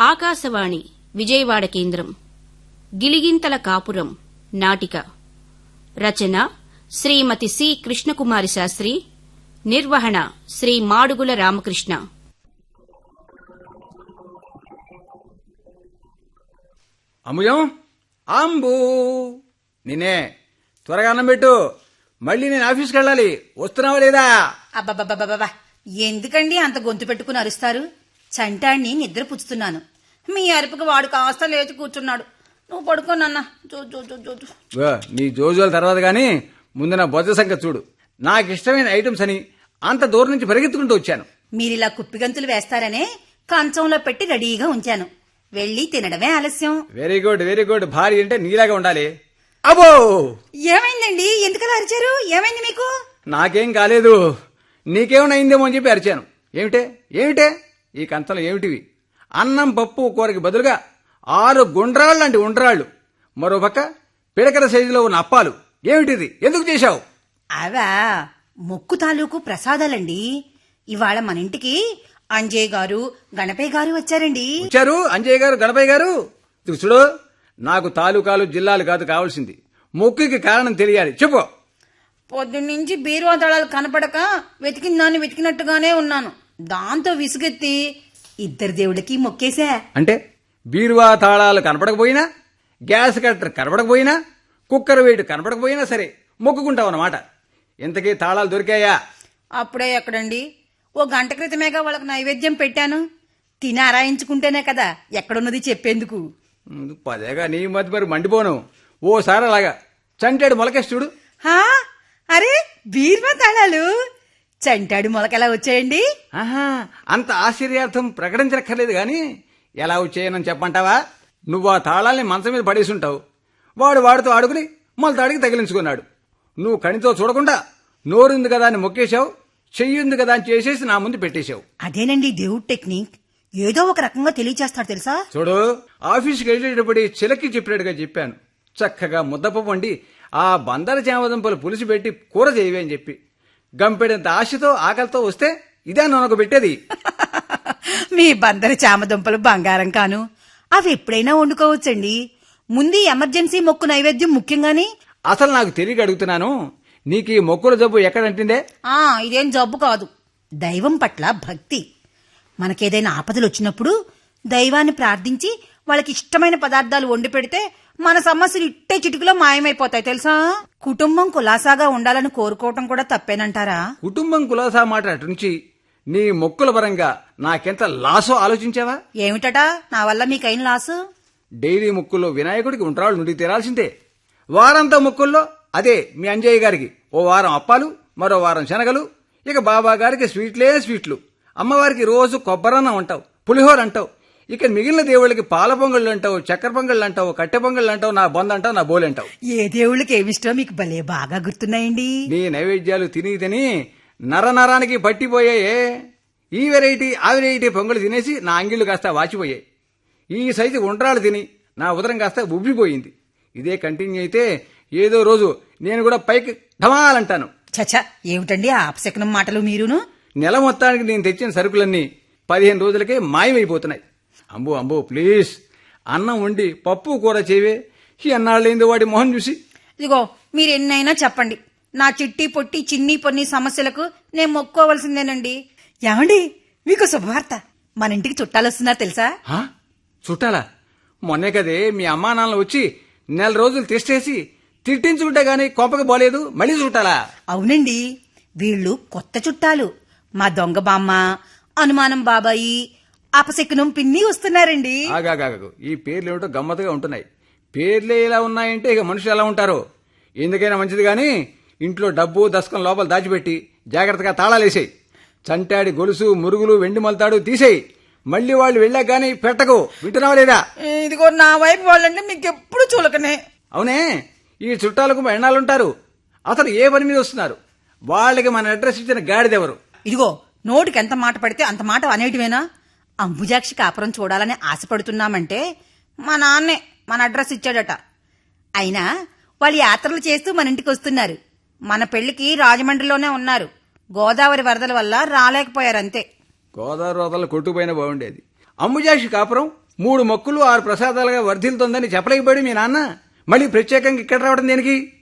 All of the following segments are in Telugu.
ఆకాశవాణి విజయవాడ కేంద్రం. గిలిగింతల కాపురం నాటిక. రచన శ్రీమతి సి. కృష్ణకుమారి శాస్త్రి. నిర్వహణ శ్రీ మాడుగుల రామకృష్ణ. అమ్ముయం అంబు నిన్నే త్వరగా అన్నం పెట్టు. మళ్ళీ నేను ఆఫీస్కి వెళ్ళాలి. వస్తున్నావా లేదా? ఎందుకండి అంత గొంతు పెట్టుకుని అరుస్తారు? చంటాన్ని నిద్ర పుచ్చుతున్నాను మీ అరుపుకి వాడు కాస్త లేచి కూర్చున్నాడు. నువ్వు పడుకోనన్నా జో. వా, నీ జోజుల తర్వాత గాని ముందు నా బొజ్జ సంగతి చూడు. నాకు ఇష్టమైన ఐటమ్స్ అని అంత దూరం నుంచి పరిగెత్తుకుంటూ వచ్చాను. మీరిలా కుప్పిగంతులు వేస్తారనే కంచంలో పెట్టి రెడీగా ఉంచాను. వెళ్ళి తినడమే ఆలస్యం. వెరీ గుడ్ వెరీ గుడ్ భార్య అంటే నీలాగా ఉండాలి. అబో ఏమైందండి? ఎందుకలా అరిచారు? ఏమైంది మీకు? నాకేం కాలేదు. నీకేమైనా అయిందేమో అని చెప్పి అరిచాను. ఏమిటే? ఏమిటే? ఈ కంచలు ఏమిటివి? అన్నం పప్పు కూరకి బదులుగా ఆరు గుండ్రాళ్ళు లాంటి ఉండ్రాళ్ళు. మరో పక్క పిడకల సైజులో ఉన్న అప్పాలు. ఏమిటిది? ఎందుకు చేశావు? అవా మొక్కు తాలూకు ప్రసాదాలండి. ఇవాళ మన ఇంటికి అంజయ్ గారు గణపయ్య గారు వచ్చారండి. వచ్చారు? అంజయ్య గారు గణపయ్య గారు? చూడు నాకు తాలూకాలు జిల్లాలు కాదు కావాల్సింది. మొక్కుకి కారణం తెలియాలి. చెప్పు. పొద్దున్నుంచి బీరువా దళాలు కనపడక వెతికిన దాన్ని వెతికినట్టుగానే ఉన్నాను. దాంతో విసుగెత్తి ఇద్దరు దేవుడికి మొక్కేశా. అంటే బీరువా తాళాలు కనపడకపోయినా గ్యాస్ కట్టర్ కనపడకపోయినా కుక్కర్ వెయిట్ కనపడకపోయినా సరే మొక్కుకుంటావు అన్నమాట. ఇంతకీ తాళాలు దొరికాయా? అప్పుడే ఎక్కడండి? ఓ గంట క్రితమేగా వాళ్ళకి నైవేద్యం పెట్టాను. తిని ఆరాయించుకుంటేనే కదా ఎక్కడున్నది చెప్పేందుకు. పదేగా నీ మధ్య మరి మండిపోను. ఓసారి అలాగా. చంటాడు మొలకేసి చూడు. హా? అరే బీరువా తాళాలు? చంటాడు మొలకెలా వచ్చాయండి? ఆహా అంత ఆశ్చర్యార్థం ప్రకటించక్కర్లేదు గాని ఎలా వచ్చేయనని చెప్పంటావా? నువ్వు ఆ తాళాల్ని మంచం మీద పడేసి ఉంటావు వాడు వాడితో ఆడుకుని మొలతాడికి తగిలించుకున్నాడు. నువ్వు కణితో చూడకుండా నోరుంది కదా అని మొక్కేశావు చెయ్యుంది కదా అని చేసేసి నా ముందు పెట్టేశావు. అదేనండి దేవుడి టెక్నిక్. ఏదో ఒక రకంగా తెలియచేస్తాడు తెలుసా? చూడు ఆఫీస్కి వెళ్ళేటప్పుడు చిలకి చెప్పినట్టుగా చెప్పాను. చక్కగా ముద్దపప్పు వండి ఆ బందర చామదుంపలు పులుసు పెట్టి కూర చేయవే అని చెప్పి. గంపెడంత ఆశతో ఆకలితో వస్తే ఇదే నొనకు పెట్టేది. మీ బందర చామదుంపలు బంగారం కాను. అవి ఎప్పుడైనా వండుకోవచ్చండి. ముందు ఎమర్జెన్సీ మొక్కు నైవేద్యం ముఖ్యంగాని. అసలు నాకు తెలియక అడుగుతున్నాను. నీకు ఈ మొక్కుల జబ్బు ఎక్కడంటిందే? ఆ ఇదేం జబ్బు కాదు. దైవం పట్ల భక్తి. మనకేదైనా ఆపదలు వచ్చినప్పుడు దైవాన్ని ప్రార్థించి వాళ్ళకి ఇష్టమైన పదార్థాలు వండి పెడితే మన సమస్యలు ఇట్టే చిటికలో మాయమైపోతాయి తెలుసా? కుటుంబం కులాసాగా ఉండాలని కోరుకోవటం కూడా తప్పేనంటారా? కుటుంబం కులాసా మాట అటు నుంచి నీ మొక్కుల పరంగా నాకెంత లాసో ఆలోచించావా? ఏమిటట? నా వల్ల మీకైన లాసు? డైలీ మొక్కుల్లో వినాయకుడికి ఉండ్రాళ్ళు నుండి తీరాల్సిందే. వారంతా మొక్కుల్లో అదే మీ అంజయ్య గారికి. ఓ వారం అప్పాలు మరో వారం శనగలు. ఇక బాబా గారికి స్వీట్లే స్వీట్లు. అమ్మవారికి రోజు కొబ్బరన్నం అంటావు పులిహోర అంటావు. ఇక మిగిలిన దేవుళ్ళకి పాల పొంగళ్ళు అంటావు చక్కెర పొంగళ్ళు అంటావు కట్టె పొంగళ్ళు అంటావు నా బొంద అంటావు నా బోలు అంటావు. ఏ దేవుళ్ళకి ఏమిష్టో మీకు భలే బాగా గుర్తున్నాయండి. నీ నైవేద్యాలు తిని తిని నరనరానికి పట్టిపోయాయే ఈ వెరైటీ ఆ వెరైటీ పొంగలు తినేసి నా అంగిళ్ళు కాస్త వాచిపోయాయి. ఈ సైజు ఉండ్రాలు తిని నా ఉదరం కాస్త ఉబ్బిపోయింది. ఇదే కంటిన్యూ అయితే ఏదో రోజు నేను కూడా పైకి ఢమాలంటాను చచ్చా ఏమిటండి ఆ అపశకనం మాటలు మీరును? నెల మొత్తానికి నేను తెచ్చిన సరుకులన్నీ పదిహేను రోజులకే మాయమైపోతున్నాయి. అంబు అంబు ప్లీజ్ అన్నం వండి పప్పు కూర చేవే ఈ అన్నాళ్ళైంది వాడి మొహం చూసి. ఇదిగో మీరు ఎన్నైనా చెప్పండి. నా చిట్టి పొట్టి చిన్ని పొన్ని సమస్యలకు నేను మొక్కోవలసిందేనండి. ఏమండి? మీకు శుభవార్త. మన ఇంటికి చుట్టాలు వస్తున్నారు తెలుసా? హా? చుట్టాలా? మొన్నే కదే మీ అమ్మా నాన్నలు వచ్చి నెల రోజులు తిష్టేసి తిట్టించుకుంటే గానీ కోపకి పోలేదు. మళ్ళీ చుట్టాలా? అవునండి. వీళ్ళు కొత్త చుట్టాలు. మా దొంగ బామ్మ అనుమానం బాబాయి అపశకునం పిన్ని వస్తున్నారండి. ఆగాగాగు. ఈ పేర్లు ఏమిటో గమ్మత్తుగా ఉంటున్నాయి. పేర్లే ఇలా ఉన్నాయంటే ఇక మనుషులు ఎలా ఉంటారో? ఎందుకైనా మంచిది గాని ఇంట్లో డబ్బు దశకం లోపల దాచిపెట్టి జాగ్రత్తగా తాళాలేసాయి చంటాడి గొలుసు మురుగులు వెండి మల్తాడు తీసేయి. మళ్ళీ వాళ్ళు వెళ్ళాక గానీ పెట్టకు. వింటున్నావా లేదా? ఇదిగో నా వైపు వాళ్ళంటే మీకు ఎప్పుడు చులకనే. అవునే ఈ చుట్టాలకు ఎన్నాళ్ళుంటారు? అసలు ఏ పని మీద వస్తున్నారు? వాళ్ళకి మన అడ్రస్ ఇచ్చిన గాడిదెవరు? ఇదిగో నోటికి ఎంత మాట పడితే అంత మాట అనేటివేనా? అంబుజాక్షి కాపురం చూడాలని ఆశపడుతున్నామంటే మా నాన్నే మన అడ్రస్ ఇచ్చాడట. అయినా వాళ్ళు యాత్రలు చేస్తూ మన ఇంటికి వస్తున్నారు. మన పెళ్ళికి రాజమండ్రిలోనే ఉన్నారు. గోదావరి వరదల వల్ల రాలేకపోయారు అంతే గోదావరి వరదలు కొట్టుకుపోయిన బాగుండేది. అంబుజాక్షి కాపురం మూడు మొక్కులు ఆరు ప్రసాదాలుగా వర్ధిల్తుందని చెప్పలేకపోయాడు మీ నాన్న. మళ్ళీ ప్రత్యేకంగా ఇక్కడ రావడం దేనికి?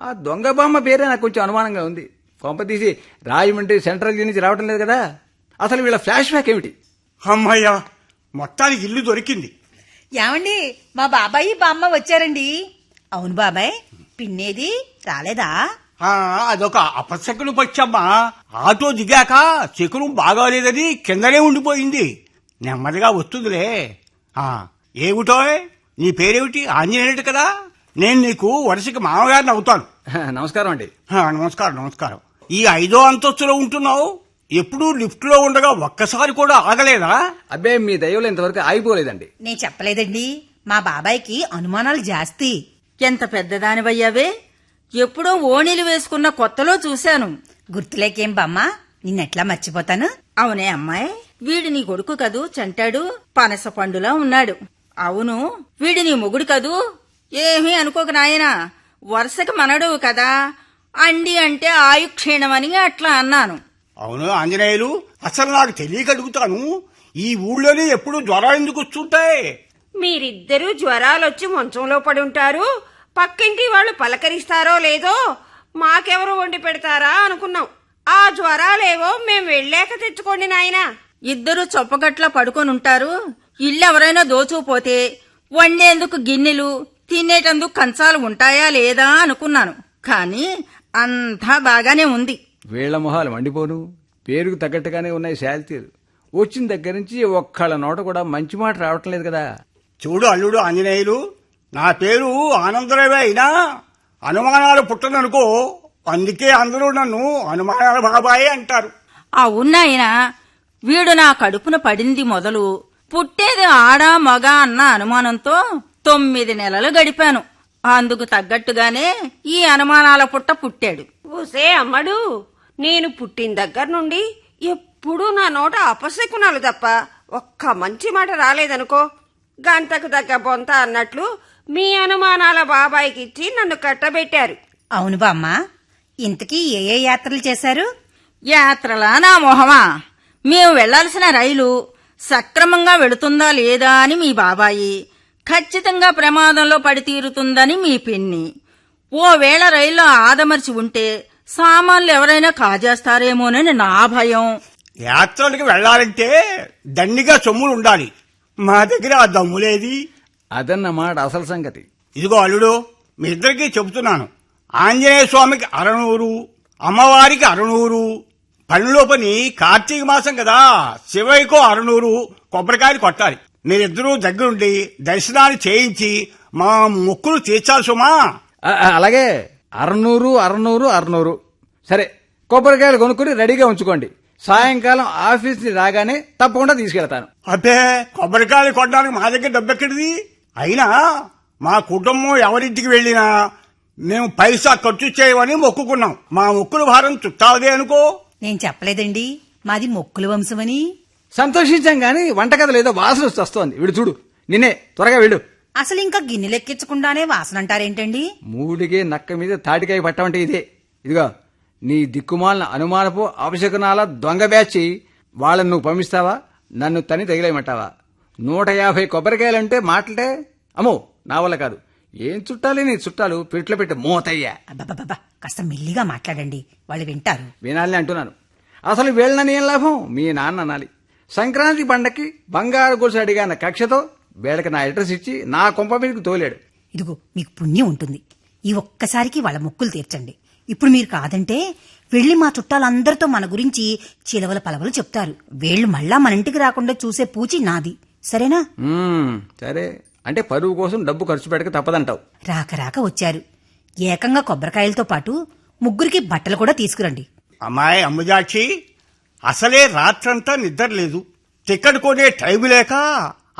ఆ దొంగ బామ్మ పేరే నాకు కొంచెం అనుమానంగా ఉంది. కొంప తీసి రాజమండ్రి సెంట్రల్ నుంచి రావడం లేదు కదా. అసలు వీళ్ళ ఫ్లాష్ బ్యాక్ ఏమిటి? అమ్మయ్యా మొత్తానికి ఇల్లు దొరికింది. ఏమండి మా బాబాయి బామ్మ వచ్చారండి. అవును బాబాయ్ పిన్నేది రాలేదా? ఆ, అదొక అపశకును పచ్చమ్మా ఆటో దిగాక శకునం బాగాలేదని కిందనే ఉండిపోయింది. నెమ్మదిగా వస్తుందిలే. ఆ ఏమిటో నీ పేరేమిటి? ఆంజనేయుడు కదా? నేను నీకు వరుసకి మామగారిని అవుతాను. నమస్కారం అండి. ఆ, నమస్కారం నమస్కారం. ఈ ఐదో అంతస్తులో ఉంటున్నావు? ఎప్పుడూ లిఫ్ట్లో ఉండగా ఒక్కసారి కూడా ఆగలేదా? అబ్బే మీ దయవులు ఇంతవరకు ఆగిపోలేదండి. నేను చెప్పలేదండి. మా బాబాయ్కి అనుమానాలు జాస్తి. ఎంత పెద్దదానివయ్యావే? ఎప్పుడో ఓణీలు వేసుకున్న కొత్తలో చూశాను. గుర్తులేకేం బామ్మ? నిన్నెట్లా మర్చిపోతాను? అవునే అమ్మాయి వీడి నీ కొడుకు కదూ చంటాడు పనస పండులా ఉన్నాడు. అవును వీడి నీ మొగుడు కదూ? ఏమీ అనుకోక నాయనా. వరుసకి మనడు కదా. అండి అంటే ఆయుక్షీణమని అట్లా అన్నాను. అవును ఆంజనేయులు? అసలు నాకు తెలియక అడుగుతాను ఈ ఊళ్ళోనే ఎప్పుడు జ్వరాలు ఎందుకు వస్తుంటాయి? మీరిద్దరూ జ్వరాలొచ్చి మంచంలో పడి ఉంటారు. పక్కింటి వాళ్ళు పలకరిస్తారో లేదో మాకెవరు వండి పెడతారా అనుకున్నాం. ఆ జ్వరాలేవో మేం వెళ్ళాక తెచ్చుకోండి నాయనా. ఇద్దరు చొప్పగట్ల పడుకొని ఉంటారు ఇల్లు ఎవరైనా దోచుకుపోతే వండేందుకు గిన్నెలు తినేటందుకు కంచాలు ఉంటాయా లేదా అనుకున్నాను. కానీ అంతా బాగానే ఉంది. వీళ్ళ మొహాలు మండిపోను పేరుకు తగ్గట్టుగానే ఉన్నాయి శాలితీరు వచ్చిన దగ్గర నుంచి ఒక్కళ్ళ నోట కూడా మంచి మాట రావటం లేదు కదా. చూడు అల్లుడు ఆంజనేయులు నా పేరు ఆనందరావే అయినా అనుమానాలు పుట్టననుకో అందుకే అందరూ నన్ను అనుమానాల బాబాయే అంటారు. అవునాయనా వీడు నా కడుపున పడింది మొదలు పుట్టేది ఆడా మగ అన్న అనుమానంతో తొమ్మిది నెలలు గడిపాను. అందుకు తగ్గట్టుగానే ఈ అనుమానాల పుట్ట పుట్టాడు. ఊసే అమ్మడు నేను పుట్టిన దగ్గర నుండి ఎప్పుడూ నా నోట అపశకునాలు తప్ప ఒక్క మంచి మాట రాలేదనుకో. గంటకు తగ్గ బొంత అన్నట్లు మీ అనుమానాల బాబాయికి ఇచ్చి నన్ను కట్టబెట్టారు. అవును బామ్మ. ఇంతకీ ఏ ఏ యాత్రలు చేశారు? యాత్రలా నా మొహమా? మేము వెళ్ళాల్సిన రైలు సక్రమంగా వెళుతుందా లేదా అని మీ బాబాయి ఖచ్చితంగా ప్రమాదంలో పడి తీరుతుందని మీ పిన్ని. ఓ వేళ రైల్లో ఆదమర్చి ఉంటే సామాన్లు ఎవరైనా కాజేస్తారేమోనని నా భయం. యాత్రలకు వెళ్ళాలంటే దండిగా సొమ్ములు ఉండాలి. మా దగ్గర ఆ దమ్ములేది అదన్నమాట అసలు సంగతి. ఇదిగో అల్లుడు మీ ఇద్దరికీ చెబుతున్నాను. ఆంజనేయ స్వామికి అరనూరు అమ్మవారికి అరనూరు పనిలో పని కార్తీక మాసం కదా శివయ్యకో అరనూరు కొబ్బరికాయలు కొట్టాలి. మీరిద్దరూ దగ్గరుండి దర్శనాలు చేయించి మా మొక్కులు తీర్చాలి సుమా. అలాగే. అరనూరు అరనూరు అరనూరు. సరే కొబ్బరికాయలు కొనుక్కుని రెడీగా ఉంచుకోండి. సాయంకాలం ఆఫీస్ని రాగానే తప్పకుండా తీసుకెళ్తాను. అబ్బే కొబ్బరికాయలు కొట్టడానికి మా దగ్గర డబ్బెక్కడిది? అయినా మా కుటుంబం ఎవరింటికి వెళ్ళినా మేము పైసా ఖర్చు చేయమని మొక్కుకున్నాం. మా మొక్కుల భారం చుట్టాలదే అనుకో. నేను చెప్పలేదండి. మాది మొక్కుల వంశమని. సంతోషించాం గాని వంటగదిలో ఏదో వాసన వస్తోంది. వీడు చూడు. నిన్నే త్వరగా వెళ్ళు. అసలు ఇంకా గిన్నెలెక్కించకుండానే వాసన అంటారేంటండి మూడిగే నక్క మీద తాటికాయ పట్టమంటే ఇదే. ఇదిగో నీ దిక్కుమాలిన అనుమానపు అవశకనాల దొంగ బ్యాచి వాళ్ళని నువ్వు పంపిస్తావా? నన్ను తని తగిలేయమంటావా? నూట యాభై కొబ్బరికాయలంటే మాటలే? అమ్మో నా వల్ల కాదు. ఏం చుట్టాలి నీ చుట్టాలు? పెట్లు పెట్టి మూతయ్యా. అబ్బబ్బబ్బా కాస్త మెల్లిగా మాట్లాడండి. వాళ్ళు వింటారు. వినాలని అంటున్నాను. అసలు వీళ్ళని ఏం లాభం? మీ నాన్న అనాలి. సంక్రాంతి పండక్కి బంగారు గొలుసు అడిగాన కక్షతో వీళ్ళకి నా అడ్రస్ ఇచ్చి నా కొంప మీదకి తోలాడు. ఇదిగో మీకు పుణ్యం ఉంటుంది. ఈ ఒక్కసారికి వాళ్ళ మొక్కులు తీర్చండి. ఇప్పుడు మీరు కాదంటే వెళ్ళి మా చుట్టాలందరితో మన గురించి చిలవల పలవలు చెప్తారు. వీళ్ళు మళ్ళా మన ఇంటికి రాకుండా చూసే పూచి నాది. సరేనా? సరే. అంటే పరువు కోసం డబ్బు ఖర్చు పెట్టక తప్పదంటావు. రాక రాక వచ్చారు. ఏకంగా కొబ్బరికాయలతో పాటు ముగ్గురికి బట్టలు కూడా తీసుకురండి. అమ్మాయి అమ్ముజాక్షి అసలే రాత్రంతా నిద్ర లేదు. టికెట్ కొనే టైం లేక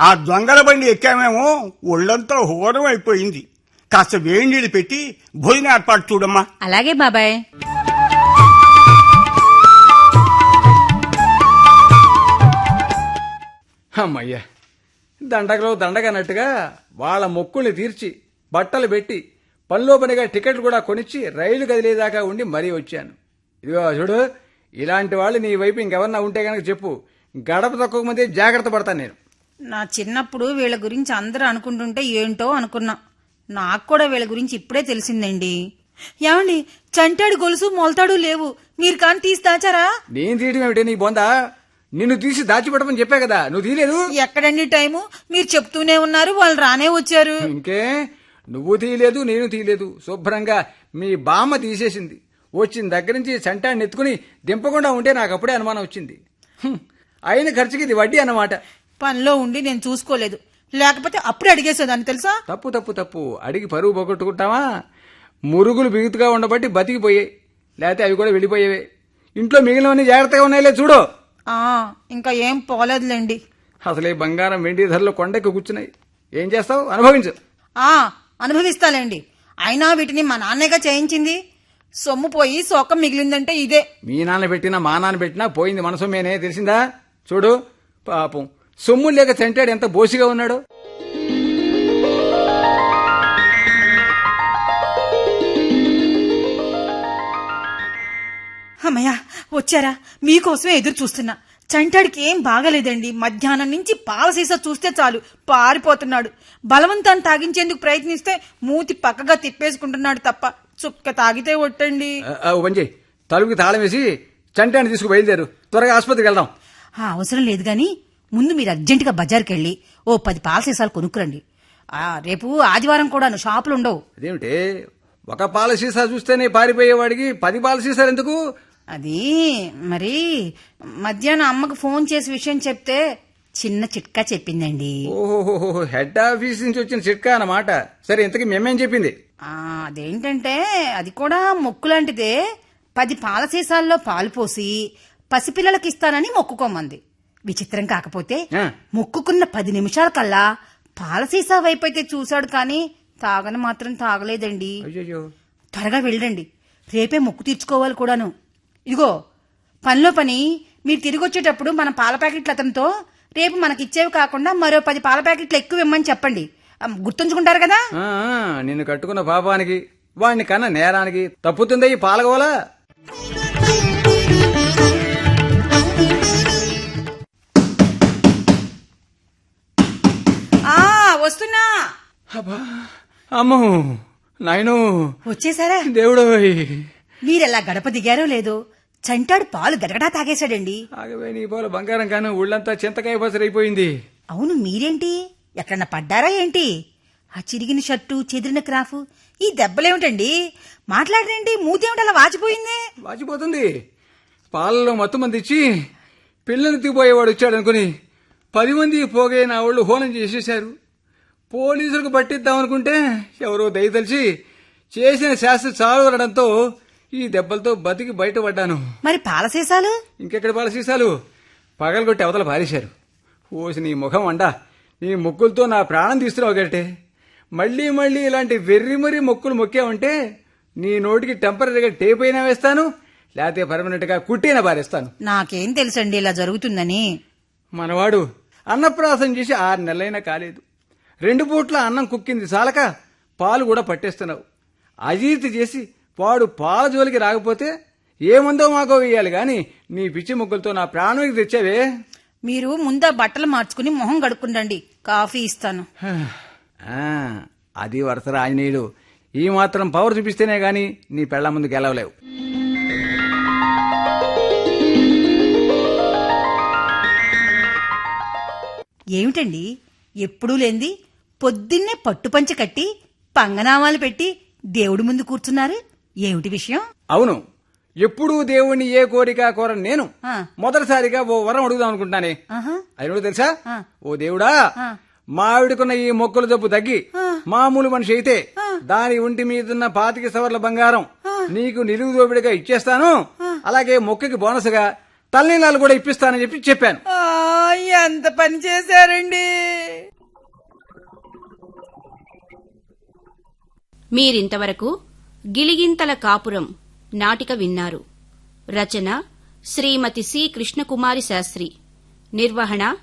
ఆ దొంగల బండి ఎక్కామేమో ఒళ్ళంతా హోరం అయిపోయింది. కాస్త వేడి నీళ్ళు పెట్టి భోజన ఏర్పాటు చూడమ్మా. అలాగే బాబాయ్. అమ్మయ్యా దండగలో దండగన్నట్టుగా వాళ్ళ మొక్కుల్ని తీర్చి బట్టలు పెట్టి పనిలో పనిగా టికెట్లు కూడా కొనిచ్చి రైలు కదిలేదాకా ఉండి మరీ వచ్చాను. ఇదిగో చూడు ఇలాంటి వాళ్ళు నీ వైపు ఇంకెవరన్నా ఉంటే కనుక చెప్పు. గడప తక్కువ మంది జాగ్రత్త పడతాను నేను. నా చిన్నప్పుడు వీళ్ళ గురించి అందరూ అనుకుంటుంటే ఏంటో అనుకున్నా. నాకు కూడా వీళ్ళ గురించి ఇప్పుడే తెలిసిందండి. ఏమండి చంటాడు గొలుసు మొలతాడు లేవు. మీరు కాని తీసి దాచారా? నేను తీయడం ఏమిటి? నీ బొందా? నిన్ను తీసి దాచిపెట్టమని చెప్పా కదా. నువ్వు తీయలేదు? ఎక్కడండి టైము? మీరు చెప్తూనే ఉన్నారు వాళ్ళు రానే వచ్చారు. ఇంకే నువ్వు తీయలేదు నేను తీయలేదు. శుభ్రంగా మీ బామ్మ తీసేసింది. వచ్చిన దగ్గర నుంచి సంటాన్ని ఎత్తుకుని దింపకుండా ఉంటే నాకు అప్పుడే అనుమానం వచ్చింది. అయిన ఖర్చుకి ఇది వడ్డీ అన్నమాట. పనిలో ఉండి నేను చూసుకోలేదు. లేకపోతే అప్పుడే అడిగేసేదాన్ని తెలుసా? తప్పు తప్పు తప్పు. అడిగి పరువు పోగొట్టుకుంటావా? మురుగులు బిగుతుగా ఉండబట్టి బతికిపోయాయి లేకపోతే అవి కూడా వెళ్ళిపోయేవే. ఇంట్లో మిగిలినవన్నీ జాగ్రత్తగా ఉన్నాయిలే చూడు. ఆ ఇంకా ఏం పోలేదులేండి. అసలే బంగారం వెండి ధరలు కొండెక్కి కూర్చున్నాయి. ఏం చేస్తావు? అనుభవించు. ఆ అనుభవిస్తాలేండి. అయినా వీటిని మా నాన్నేగా చేయించింది. సొమ్ము పోయి శోకం మిగిలిందంటే ఇదే. మీ నాన్న పెట్టినా మా నాన్న పెట్టినా పోయింది మనసు మేనే తెలిసిందా? చూడు పాపం. సొమ్ము లేక చంటాడు ఎంత బోసిగా ఉన్నాడు? అమ్మయ్య వచ్చారా? మీకోసమే ఎదురు చూస్తున్నా. చంటాడికి ఏం బాగలేదండి. మధ్యాహ్నం నుంచి పాల సీసా చూస్తే చాలు పారిపోతున్నాడు. బలవంతాన్ని తాగించేందుకు ప్రయత్నిస్తే మూతి పక్కగా తిప్పేసుకుంటున్నాడు తప్ప చుక్క తాగితే ఒట్టండి. తలుపుకి తాళం వేసి చంటాన్ని తీసుకు బయలుదేరు. త్వరగా ఆసుపత్రికి వెళ్దాం. ఆ అవసరం లేదు గాని ముందు మీరు అర్జెంటుగా బజార్కి వెళ్ళి ఓ పది పాల సీసాలు కొనుక్కురండి రేపు ఆదివారం కూడాను షాపులు ఉండవు. అదేమిటి? ఒక పాల సీసా చూస్తేనే పారిపోయేవాడికి పది పాల సీసాలు ఎందుకు? అది మరి మధ్యాహ్నం అమ్మకు ఫోన్ చేసి విషయం చెప్తే చిన్న చిట్కా చెప్పిందండి. ఓహో హెడ్ ఆఫీస్ నుంచి వచ్చిన చిట్కా అన్నమాట. సరే ఇంతకీ మేమేం చెప్పింది? ఆ, అదేంటంటే అది కూడా మొక్కు లాంటిదే. పది పాల సీసాల్లో పాలు పోసి పసిపిల్లలకి ఇస్తానని మొక్కుకోమంది. విచిత్రం కాకపోతే. మొక్కుకున్న పది నిమిషాల కల్లా పాల సీసా వైపైతే చూశాడు కానీ తాగని మాత్రం తాగలేదండి. త్వరగా వెళ్ళండి. రేపే మొక్కు తీర్చుకోవాలి కూడాను. ఇదిగో పనిలో పని మీరు తిరిగి వచ్చేటప్పుడు మన పాల ప్యాకెట్లు అతనితో రేపు మనకిచ్చేవి కాకుండా మరో పది పాల ప్యాకెట్లు ఎక్కువ ఇమ్మని చెప్పండి. గుర్తుంచుకుంటారు కదా? నిన్ను కట్టుకున్న పాపానికి వాడిని కన్న నేరానికి తప్పుతుందా ఈ పాలగోలా? అబ్బా అమ్మో నాయను. వచ్చేసారా? దేవుడోయ్ మీరెలా గడప దిగారో లేదో? చంటాడు పాలు గడగడా తాగేశాడండి. ఆగవే నీ పోల బంగారం కానీ ఒళ్ళంతా చింతకాయ పసరైపోయింది అవును మీరేంటి? ఎక్కడన్నా పడ్డారా ఏంటి? ఆ చిరిగిన షర్టు చెదిరిన క్రాఫ్ ఈ దెబ్బలేమిటండి మాట్లాడరేంటి? మూతేమిటి అలా వాచిపోయింది? వాచిపోతుంది. పాలలో మత్తు మంది ఇచ్చి పిల్లని దిగిపోయేవాడు వచ్చాడనుకుని పది మంది పోగే నా వాళ్ళు హోనం చేసేశారు. పోలీసులకు పట్టిద్దామనుకుంటే ఎవరో దయతలిచి చేసిన శాస్త్ర చాలు అనడంతో ఈ దెబ్బలతో బతికి బయటపడ్డాను. మరి పాల సీసాలు ఇంకెక్కడ పాల సీసాలు పగలగొట్టి అవతల పారేశారు. ఓసి నీ ముఖం అండా. నీ మొక్కులతో నా ప్రాణం తీస్తున్నావు గట్టే మళ్ళీ మళ్ళీ ఇలాంటి వెర్రి మరీ మొక్కులు మొక్కావంటే నీ నోటికి టెంపరీగా టేప్ అయినా వేస్తాను లేకపోతే పర్మనెంట్గా కుట్టినా పారేస్తాను. నాకేం తెలుసండి ఇలా జరుగుతుందని? మనవాడు అన్నప్రాసం చేసి ఆరు నెలలైనా కాలేదు. రెండు పూట్ల అన్నం కుక్కింది చాలక పాలు కూడా పట్టేస్తున్నావు. అజీర్తి చేసి వాడు పాల జోలికి రాకపోతే ఏముందో మాకో వేయాలి గాని నీ పిచ్చి ముగ్గులతో నా ప్రాణానికి తెచ్చావే. మీరు ముందా బట్టలు మార్చుకుని మొహం గడుక్కుండండి కాఫీ ఇస్తాను. అది వరుస ఆంజనేయుడు. ఈ మాత్రం పవర్ చూపిస్తేనే గాని నీ పెళ్ళ ముందుకు గెలవలేవు. ఏమిటండి? ఎప్పుడూ లేంది పొద్దున్నే పట్టుపంచ కట్టి పంగనామాలు పెట్టి దేవుడి ముందు కూర్చున్నారు. ఏమిటి విషయం? అవును. ఎప్పుడూ దేవుణ్ణి ఏ కోరిక కోర నేను. మొదటిసారిగా ఓ వరం అడుగుదాం అనుకుంటున్నానే. ఆహా. అది కూడా తెలుసా. ఓ దేవుడా ఆ. మా ఆవిడకున్న ఈ మొక్కల జబ్బు తగ్గి మామూలు మనిషి అయితే దాని ఒంటి మీదున్న పాతిక సవర్ల బంగారం నీకు నిలువు దోపిడిగా ఇచ్చేస్తాను. అలాగే మొక్కకి బోనస్గా తల్లినాలు కూడా ఇప్పిస్తానని చెప్పి చెప్పాను. ఎంత పని చేశారండి. మీరింతవరకు గిలిగింతల కాపురం నాటిక విన్నారు. రచన శ్రీమతి సి. కృష్ణకుమారి శాస్త్రి. నిర్వహణ